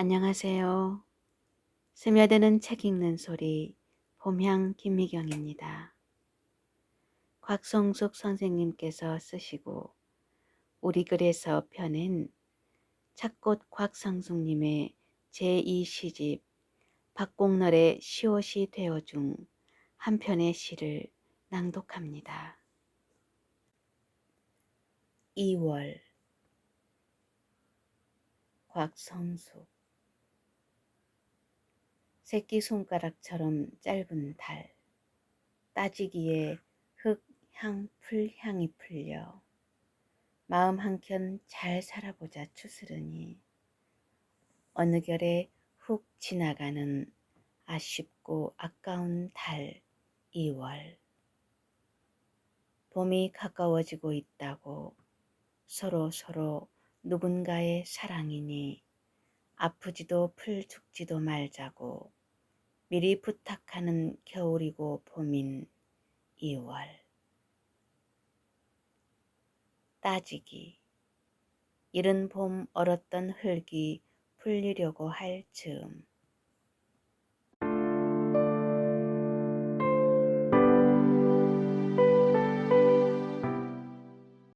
안녕하세요. 스며드는 책 읽는 소리 봄향 김미경입니다. 곽성숙 선생님께서 쓰시고 우리 글에서 펴낸 착꽃 곽상숙님의 제2시집 박곡널의 시옷이 되어 중 한 편의 시를 낭독합니다. 2월 곽성숙 새끼손가락처럼 짧은 달. 따지기에 흙향 풀향이 풀려. 마음 한켠 잘 살아보자 추스르니. 어느 결에 훅 지나가는 아쉽고 아까운 달 2월. 봄이 가까워지고 있다고 서로 서로 누군가의 사랑이니 아프지도 풀 죽지도 말자고 미리 부탁하는 겨울이고 봄인 2월. 따지기. 이른 봄 얼었던 흙이 풀리려고 할 즈음